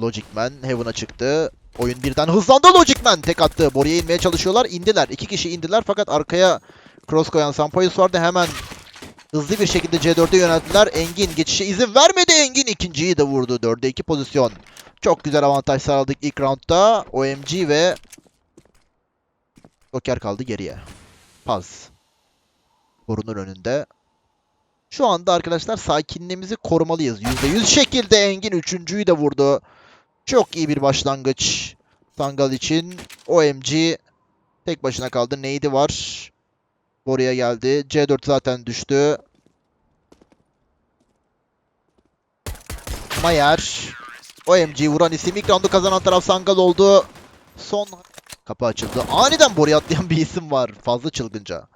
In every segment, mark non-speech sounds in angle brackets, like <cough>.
Logic Man Heaven'a çıktı. Oyun birden hızlandı Logic Man. Tek attı. Boruya inmeye çalışıyorlar. İndiler. İki kişi indiler fakat arkaya cross koyan Sampoyus vardı. Hemen hızlı bir şekilde C4'e yönelttiler. Engin geçişe izin vermedi. Engin ikinciyi de vurdu. 4'e 2 pozisyon. Çok güzel avantaj sağladık ilk roundda. OMG ve Joker kaldı geriye. Paz. Borunun önünde. Şu anda arkadaşlar sakinliğimizi korumalıyız. %100 şekilde Engin üçüncüyü de vurdu. Çok iyi bir başlangıç. Sangal için. OMG tek başına kaldı. Neydi var? Oraya geldi. C4 zaten düştü. Mayer. OMG vuran isim. İlk roundu kazanan taraf Sangal oldu. Son kapı açıldı. Aniden boruya atlayan bir isim var. Fazla çılgınca.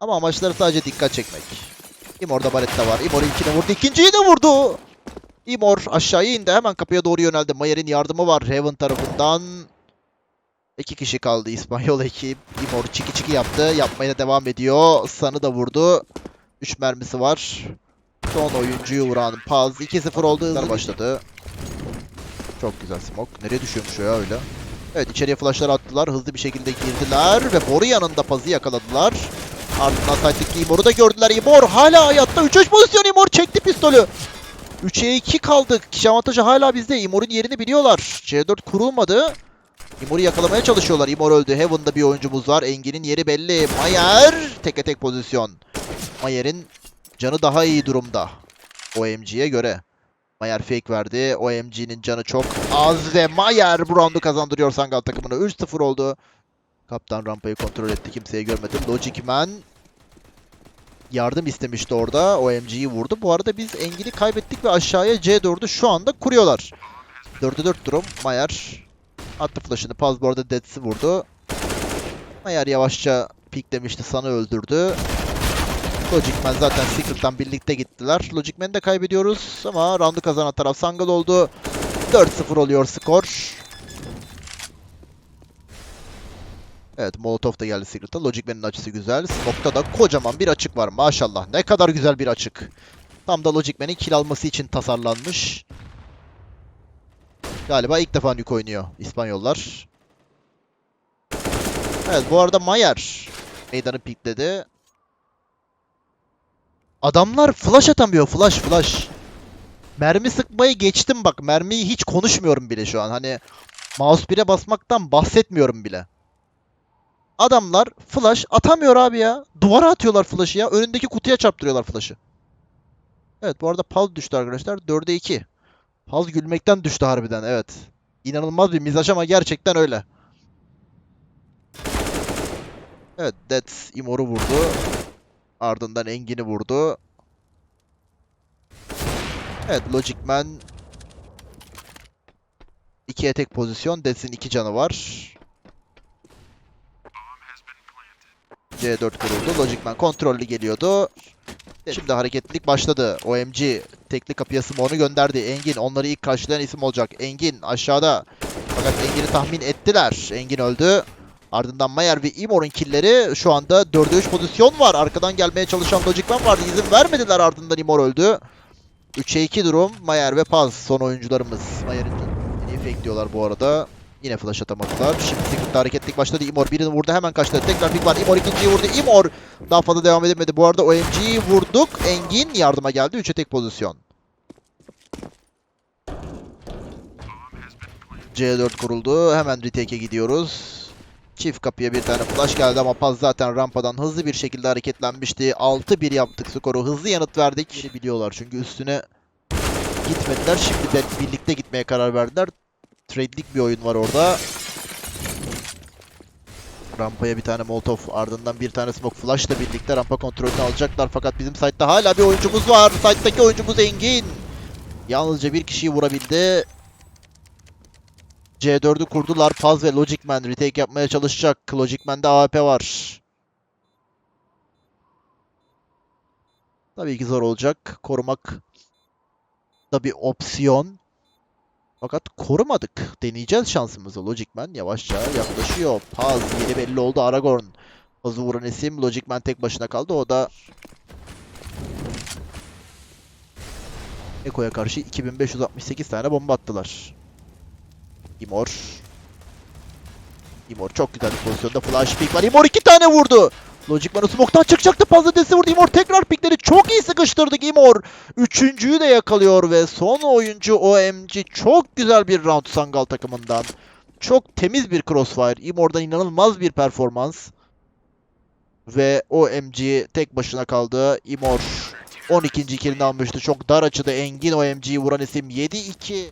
Ama amaçları sadece dikkat çekmek. Imor'da Baretta var. Imor ilkini vurdu. ikinciyi de vurdu. Imor aşağıya indi. Hemen kapıya doğru yöneldi. Mayer'in yardımı var Heaven tarafından. İki kişi kaldı İspanyol ekip. Imor çiki çiki yaptı. Yapmaya da devam ediyor. Sanı da vurdu. 3 mermisi var. Son oyuncuyu vuran Paz. 2-0 oldu. Hızlı başladı. Çok güzel smoke. Nereye düşüyormuş ya öyle? Evet içeriye flashlar attılar. Hızlı bir şekilde girdiler. Ve boru yanında Paz'ı yakaladılar. Ardından Sight'taki Imor'u da gördüler. Imor hala hayatta. 3-3 pozisyon Imor çekti pistolü. 3'e 2 kaldık. Kişi avantajı hala bizde. Imor'un yerini biliyorlar. C4 kurulmadı. Imor'u yakalamaya çalışıyorlar. Imor öldü. Heaven'da bir oyuncumuz var. Engin'in yeri belli. Mayer teke tek pozisyon. Mayer'in canı daha iyi durumda. OMG'ye göre. Mayer fake verdi. OMG'nin canı çok az ve Mayer bu roundu kazandırıyor Sangal takımına. 3-0 oldu. Kaptan rampayı kontrol etti. Kimseyi görmedi. Logic Man yardım istemişti orada. OMG'yi vurdu. Bu arada biz Engin'i kaybettik ve aşağıya C4'ü şu anda kuruyorlar. 4'e 4 durum. Mayer attı flash'ını. Paz bu arada Deads'i vurdu. Mayer yavaşça piklemişti. Sanı öldürdü. Logic Man zaten Secret'tan birlikte gittiler. Logic Man'i de kaybediyoruz ama round'u kazanan taraf Sangal oldu. 4-0 oluyor skor. Evet Molotov da geldi Secret'a. Logic Man'in açısı güzel. Smoke'ta da kocaman bir açık var maşallah. Ne kadar güzel bir açık. Tam da Logic Man'in kill alması için tasarlanmış. Galiba ilk defa Nuke oynuyor İspanyollar. Evet bu arada Mayer meydanı pikledi. Adamlar flash atamıyor. Flash flash. Mermi sıkmayı geçtim bak. Mermiyi hiç konuşmuyorum bile şu an. Hani mouse 1'e basmaktan bahsetmiyorum bile. Adamlar flash atamıyor abi ya. Duvara atıyorlar flash'ı ya. Önündeki kutuya çarptırıyorlar flash'ı. Evet bu arada Pal düştü arkadaşlar. 4'e 2. Pal gülmekten düştü harbiden evet. İnanılmaz bir mizaj ama gerçekten öyle. Evet Dead Imor'u vurdu. Ardından Engin'i vurdu. Evet Logic Man 2'ye tek pozisyon. Death'in 2 canı var. C4 kuruldu. Logic Man kontrollü geliyordu. Şimdi hareketlilik başladı. OMG tekli kapıya Smoke'unu gönderdi. Engin onları ilk karşılayan isim olacak. Engin aşağıda. Fakat Engin'i tahmin ettiler. Engin öldü. Ardından Mayer ve Imor'un killeri şu anda 4'e 3 pozisyon var. Arkadan gelmeye çalışan Logic Man vardı. İzin vermediler ardından Imor öldü. 3'e 2 durum. Mayer ve Paz son oyuncularımız. Mayer'in iyi fake diyorlar bu arada. Yine flash atamadılar. Şimdi Secret'ta hareketlik başladı. Imor birini vurdu hemen kaçtı. Tekrar pick var. Imor ikinciyi vurdu. Imor daha fazla devam edemedi. Bu arada OMG'yi vurduk. Engin yardıma geldi. 3'e tek pozisyon. C4 kuruldu. Hemen retake'e gidiyoruz. Çift kapıya bir tane flash geldi ama Paz zaten rampadan hızlı bir şekilde hareketlenmişti. 6-1 yaptık skoru. Hızlı yanıt verdik. Biliyorlar çünkü üstüne gitmediler. Şimdi de birlikte gitmeye karar verdiler. Trade'lik bir oyun var orada. Rampaya bir tane Molotov ardından bir tane Smoke Flash ile birlikte rampa kontrolünü alacaklar. Fakat bizim site'da hala bir oyuncumuz var. Site'daki oyuncumuz Engin. Yalnızca bir kişiyi vurabildi. C4'ü kurdular. Paz ve Logic Man retake yapmaya çalışacak. Logic Man'de AWP var. Tabii ki zor olacak. Korumak da bir opsiyon. Fakat korumadık. Deneyeceğiz şansımızı. Logicman yavaşça yaklaşıyor. Paz yeri belli oldu Aragorn. Pazı vuran isim Logicman tek başına kaldı. O da Eko'ya karşı 2568 tane bomba attılar. Imor. Imor çok güzel bir pozisyonda flash pick var. Imor iki tane vurdu. Logicman'ı smoke'tan çıkacaktı. Fazla desi vurdu. Imor tekrar pickleri çok iyi sıkıştırdık Imor. Üçüncüyü de yakalıyor ve son oyuncu OMG çok güzel bir round Sangal takımından. Çok temiz bir crossfire. Imor'dan inanılmaz bir performans. Ve OMG tek başına kaldı. Imor 12. killini almıştı. Çok dar açıda Engin OMG'yi vuran isim 7-2.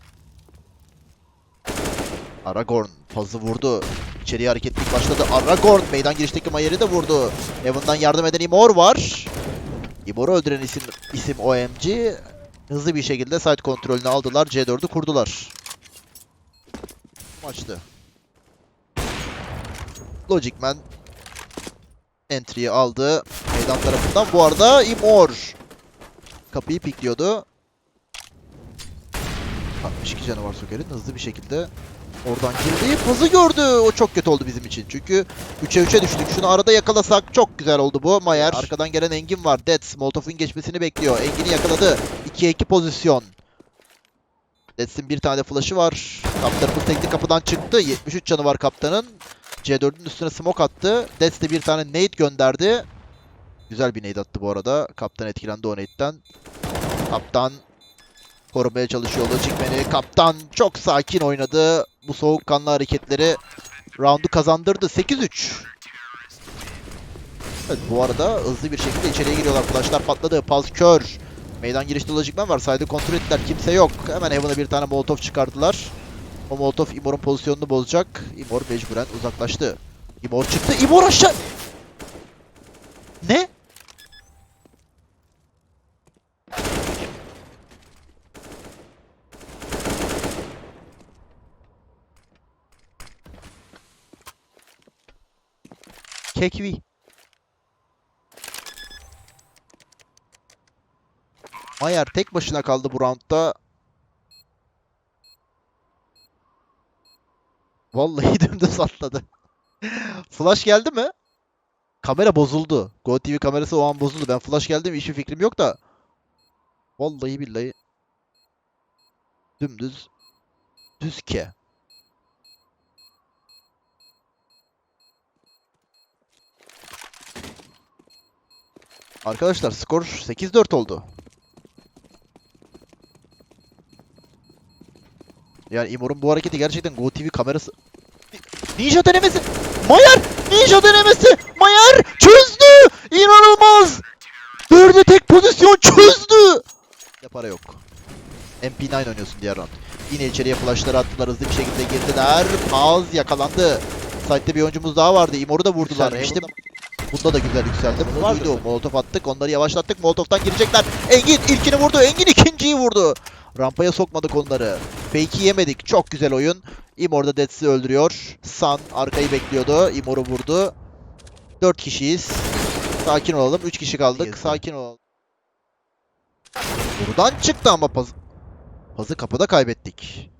Aragorn pazı vurdu. İçeriye hareketlik başladı. Aragorn meydan girişteki Mayer'i de vurdu. Evan'dan yardım eden Imor var. Imor'u öldüren isim, isim OMG. Hızlı bir şekilde site kontrolünü aldılar. C4'ü kurdular. Maçtı. Logicman entry'yi aldı. Meydan tarafından. Bu arada Imor kapıyı pikliyordu. 62 canı var Soker'in. Hızlı bir şekilde oradan girdi. Pazı gördü. O çok kötü oldu bizim için. Çünkü 3'e 3'e düştük. Şunu arada yakalasak çok güzel oldu bu. Mayer. Arkadan gelen Engin var. Dets. Molotov'un geçmesini bekliyor. Engin'i yakaladı. 2'ye 2 pozisyon. Dets'in bir tane flash'ı var. Kaptanımız teknik kapıdan çıktı. 73 canı var kaptanın. C4'ün üstüne smoke attı. Dets de bir tane nade gönderdi. Güzel bir nade attı bu arada. Kaptan etkilendi o nade'den. Kaptan korumaya çalışıyor Logicman'i. Kaptan çok sakin oynadı. Bu soğukkanlı hareketleri roundu kazandırdı. 8-3. Evet bu arada hızlı bir şekilde içeriye giriyorlar. Flashlar patladı. Paz kör. Meydan girişte Logicman var. Side'ı kontrol ettiler. Kimse yok. Hemen Heaven'a bir tane Molotov çıkardılar. O Molotov Imor'un pozisyonunu bozacak. Imor mecburen uzaklaştı. Imor çıktı. Imor aşağı... Ne? Kekvi. Mayer tek başına kaldı bu roundda. Vallahi <laughs> dümdüz atladı. Flash geldi mi? Kamera bozuldu. Go TV kamerası o an bozuldu. Ben flash geldi mi hiçbir fikrim yok da. Vallahi billahi. Dümdüz. Düz ke. Arkadaşlar skor 8-4 oldu. Yani Imor'un bu hareketi gerçekten Go TV kamerası... Ninja denemesi! Mayer! Ninja denemesi! Mayer! Çözdü! İnanılmaz! Dördü tek pozisyon çözdü! Ne para yok. MP9 oynuyorsun diğer round. Yine içeriye flashları attılar. Hızlı bir şekilde girdiler. Paz yakalandı. Site'de bir oyuncumuz daha vardı. Imor'u da vurdular. İşte bunda da güzel yükseldi. Bunu duydu. Molotov attık. Onları yavaşlattık. Molotov'tan girecekler. Engin ilkini vurdu. Engin ikinciyi vurdu. Rampaya sokmadık onları. Fake'i yemedik. Çok güzel oyun. Imor da Deads'i öldürüyor. San arkayı bekliyordu. Imor'u vurdu. 4 kişiyiz. Sakin olalım. 3 kişi kaldık. Sakin olalım. Buradan çıktı ama paz... Pazı kapıda kaybettik.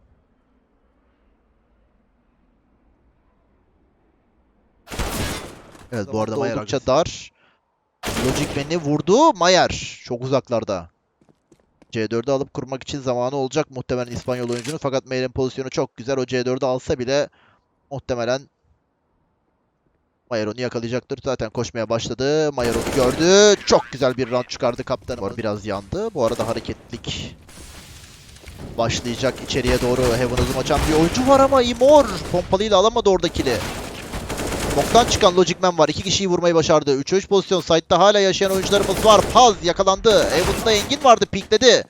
Evet bu arada Mayer oldukça dar. Logic beni vurdu. Mayer çok uzaklarda. C4'ü alıp kurmak için zamanı olacak muhtemelen İspanyol oyuncunun. Fakat Mayer'in pozisyonu çok güzel. O C4'ü alsa bile muhtemelen Mayer onu yakalayacaktır. Zaten koşmaya başladı. Mayer onu gördü. Çok güzel bir round çıkardı kaptanım. Biraz yandı. Bu arada hareketlik başlayacak içeriye doğru. Heaven hızım açan bir oyuncu var ama Imor pompalıyla alamadı oradakini. Boktan çıkan Logicman var. İki kişiyi vurmayı başardı. 3'e 3 pozisyon. Side'da hala yaşayan oyuncularımız var. Paz yakalandı. Evan'da Engin vardı. Pikledi.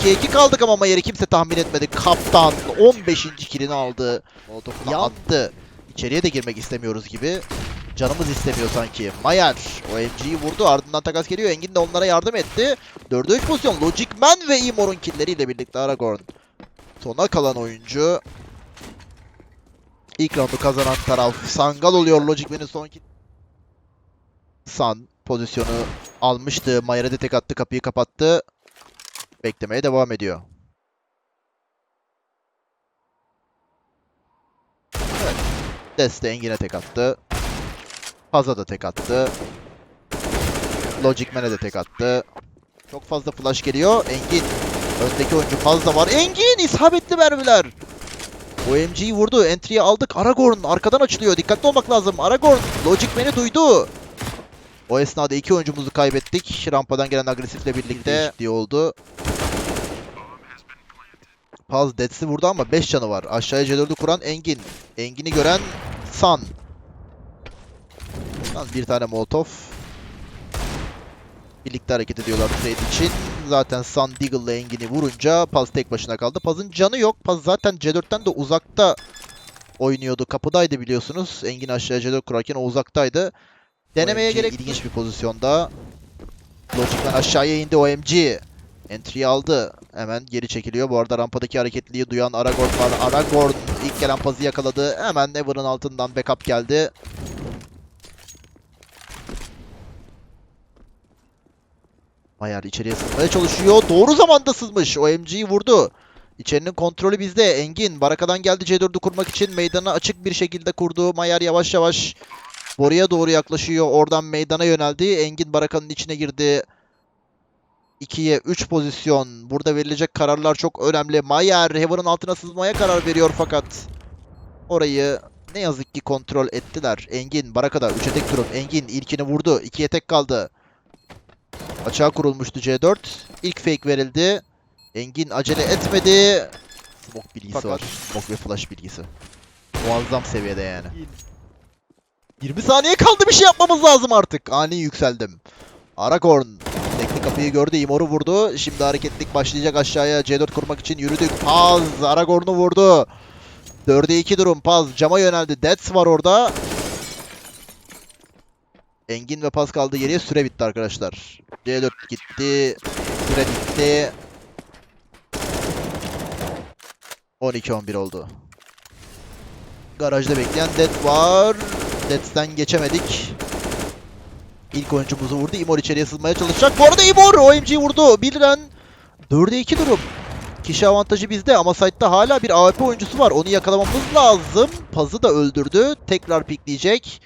2'ye 2 kaldık ama Mayer'i kimse tahmin etmedi. Kaptan 15. kilini aldı. Molotov'unu Yan- attı. İçeriye de girmek istemiyoruz gibi. Canımız istemiyor sanki. Mayer OMG'yi vurdu. Ardından takas geliyor. Engin de onlara yardım etti. 4'e 3 pozisyon. Logicman ve Imor'un killeriyle birlikte Aragorn. Sona kalan oyuncu. İlk roundu kazanan taraf Sangal oluyor. Logic Man'in son ki... San pozisyonu almıştı. Mayer'e tek attı. Kapıyı kapattı. Beklemeye devam ediyor. Evet. Deste Engin'e tek attı. Paz'a da tek attı. Logic Man'e de tek attı. Çok fazla flash geliyor. Engin. Öndeki oyuncu fazla var. Engin isabetli mermiler. OMG'yi vurdu. Entry'yi aldık. Aragorn arkadan açılıyor. Dikkatli olmak lazım. Aragorn Logic Man'i duydu. O esnada iki oyuncumuzu kaybettik. Rampadan gelen agresifle birlikte değişikliği oldu. Paz Deads'i vurdu ama 5 canı var. Aşağıya C4'ü kuran Engin. Engin'i gören San. Lan bir tane Molotov. Birlikte hareket ediyorlar trade için. Zaten San Deagle'la Engin'i vurunca Paz tek başına kaldı. Paz'ın canı yok. Paz zaten C4'ten de uzakta oynuyordu. Kapıdaydı biliyorsunuz. Engin aşağıya C4 kurarken o uzaktaydı. Denemeye OMG gerek ilginç bir pozisyonda. Logic'ten aşağıya indi OMG. Entry aldı. Hemen geri çekiliyor. Bu arada rampadaki hareketliliği duyan Aragorn var. Aragorn ilk gelen pazı yakaladı. Hemen Never'ın altından backup geldi. Mayar içeriye sızmaya çalışıyor. Doğru zamanda sızmış. OMG'yi vurdu. İçerinin kontrolü bizde. Engin barakadan geldi C4'ü kurmak için meydanı açık bir şekilde kurdu. Mayar yavaş yavaş Boruya doğru yaklaşıyor. Oradan meydana yöneldi. Engin barakanın içine girdi. 2'ye 3 pozisyon. Burada verilecek kararlar çok önemli. Mayer Heaven'ın altına sızmaya karar veriyor fakat orayı ne yazık ki kontrol ettiler. Engin Baraka'da 3'e tek durum. Engin ilkini vurdu. 2'ye tek kaldı. Açığa kurulmuştu C4. İlk fake verildi. Engin acele etmedi. Smoke bilgisi Fakat- var. Smoke ve flash bilgisi. Muazzam seviyede yani. 20 saniye kaldı bir şey yapmamız lazım artık. Ani yükseldim. Aragorn tekli kapıyı gördü. Imor'u vurdu. Şimdi hareketlik başlayacak aşağıya. C4 kurmak için yürüdük. Paz Aragorn'u vurdu. 4'e 2 durum. Paz cama yöneldi. Deads var orada. Engin ve Paz kaldı geriye. Süre bitti arkadaşlar. C4 gitti. Süre bitti. 12-11 oldu. Garajda bekleyen Dead var. Deads'ten geçemedik. İlk oyuncumuzu vurdu. Imor içeriye sızmaya çalışacak. Bu arada Imor OMG vurdu. Bilren 4'e 2 durum. Kişi avantajı bizde ama site'da hala bir AWP oyuncusu var. Onu yakalamamız lazım. Paz'ı da öldürdü. Tekrar pikleyecek.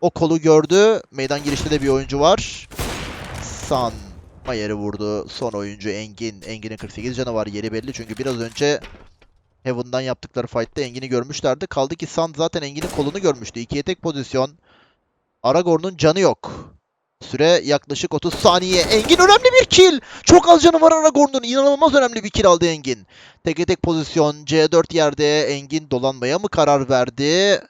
O kolu gördü. Meydan girişte de bir oyuncu var. San Mayer'i vurdu. Son oyuncu Engin. Engin'in 48 canı var. Yeri belli çünkü biraz önce Heaven'dan yaptıkları fight'ta Engin'i görmüşlerdi. Kaldı ki Sand zaten Engin'in kolunu görmüştü. İkiye tek pozisyon. Aragorn'un canı yok. Süre yaklaşık 30 saniye. Engin önemli bir kill. Çok az canı var Aragorn'un. İnanılmaz önemli bir kill aldı Engin. Teke tek pozisyon. C4 yerde. Engin dolanmaya mı karar verdi?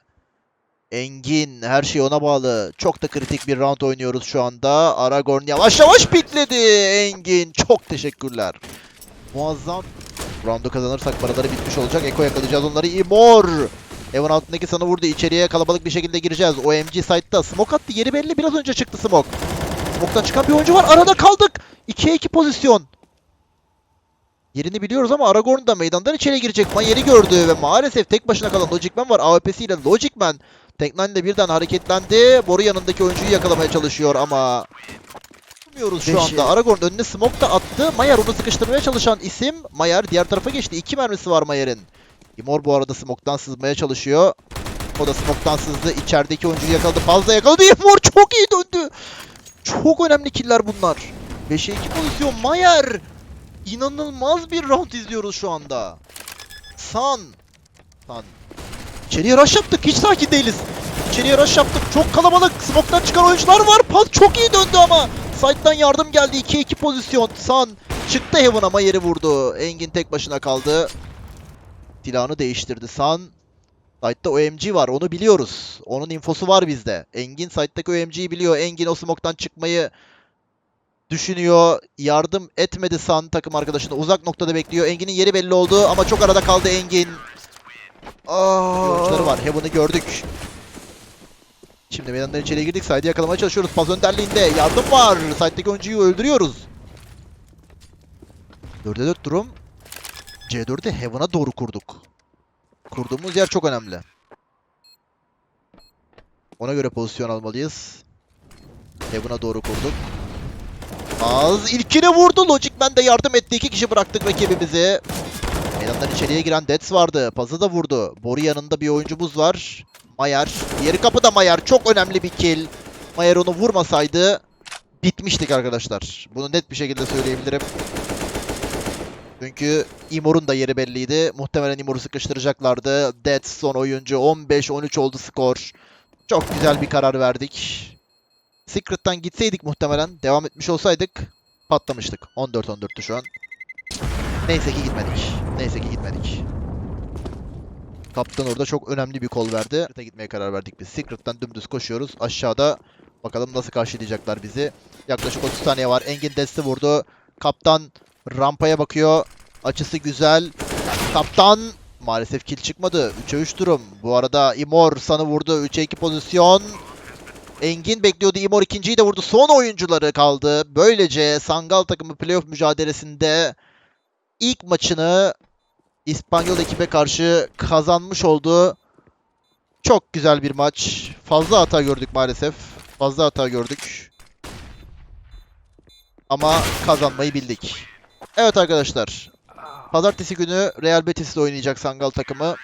Engin her şey ona bağlı. Çok da kritik bir round oynuyoruz şu anda. Aragorn yavaş yavaş pikledi. Engin çok teşekkürler. Muazzam Round'u kazanırsak paraları bitmiş olacak. Eko yakalayacağız onları. Imor. Evan altındaki sana vurdu. İçeriye kalabalık bir şekilde gireceğiz. OMG site'da. Smoke attı. Yeri belli. Biraz önce çıktı Smoke. Smoke'tan çıkan bir oyuncu var. Arada kaldık. 2'ye 2 pozisyon. Yerini biliyoruz ama Aragorn da meydandan içeri girecek. Mayer'i gördü ve maalesef tek başına kalan Logic Man var. AWP'siyle Logic Man. Teknine de birden hareketlendi. Boru yanındaki oyuncuyu yakalamaya çalışıyor ama Bilmiyoruz şu anda. Aragorn önüne smoke da attı. Mayer onu sıkıştırmaya çalışan isim. Mayer diğer tarafa geçti. İki mermisi var Mayer'in. Imor bu arada smoke'tan sızmaya çalışıyor. O da smoke'tan sızdı. İçerideki oyuncuyu yakaladı. Fazla yakaladı. Imor çok iyi döndü. Çok önemli killer bunlar. 5'e 2 pozisyon. Mayer. İnanılmaz bir round izliyoruz şu anda. San. San. İçeriye rush yaptık. Hiç sakin değiliz. İçeriye rush yaptık. Çok kalabalık. Smoke'tan çıkan oyuncular var. Pas çok iyi döndü ama. Side'dan yardım geldi. 2-2 pozisyon. San çıktı Heaven ama yeri vurdu. Engin tek başına kaldı. Silahını değiştirdi San. Side'da OMG var. Onu biliyoruz. Onun infosu var bizde. Engin side'daki OMG'yi biliyor. Engin o smoke'tan çıkmayı düşünüyor. Yardım etmedi San takım arkadaşını. Uzak noktada bekliyor. Engin'in yeri belli oldu ama çok arada kaldı Engin. Oyuncuları var. Heaven'ı gördük. Şimdi meydandan içeri girdik. Side'ı yakalamaya çalışıyoruz. Pas önderliğinde yardım var. Side'deki oyuncuyu öldürüyoruz. 4'e 4 durum. C4'ü Heaven'a doğru kurduk. Kurduğumuz yer çok önemli. Ona göre pozisyon almalıyız. Heaven'a doğru kurduk. Az ilkine vurdu. Logic Man de yardım etti. İki kişi bıraktık rakibimizi. Meydandan içeriye giren Dets vardı. Pazı da vurdu. Boru yanında bir oyuncumuz var. Mayer. Diğeri kapıda Mayer. Çok önemli bir kill. Mayer onu vurmasaydı bitmiştik arkadaşlar. Bunu net bir şekilde söyleyebilirim. Çünkü Imor'un da yeri belliydi. Muhtemelen Imor'u sıkıştıracaklardı. Dead son oyuncu. 15-13 oldu skor. Çok güzel bir karar verdik. Secret'tan gitseydik muhtemelen, devam etmiş olsaydık patlamıştık. 14-14'tü şu an. Neyse ki gitmedik. Neyse ki gitmedik. Kaptan orada çok önemli bir kol verdi. Secret'a gitmeye karar verdik biz. Secret'tan dümdüz koşuyoruz. Aşağıda bakalım nasıl karşılayacaklar bizi. Yaklaşık 30 saniye var. Engin desti vurdu. Kaptan rampaya bakıyor. Açısı güzel. Kaptan maalesef kill çıkmadı. 3'e 3 durum. Bu arada Imor sana vurdu. 3'e 2 pozisyon. Engin bekliyordu. Imor ikinciyi de vurdu. Son oyuncuları kaldı. Böylece Sangal takımı playoff mücadelesinde ilk maçını İspanyol ekibe karşı kazanmış oldu. Çok güzel bir maç. Fazla hata gördük maalesef. Fazla hata gördük. Ama kazanmayı bildik. Evet arkadaşlar. Pazartesi günü Real Betis'le oynayacak Sangal takımı.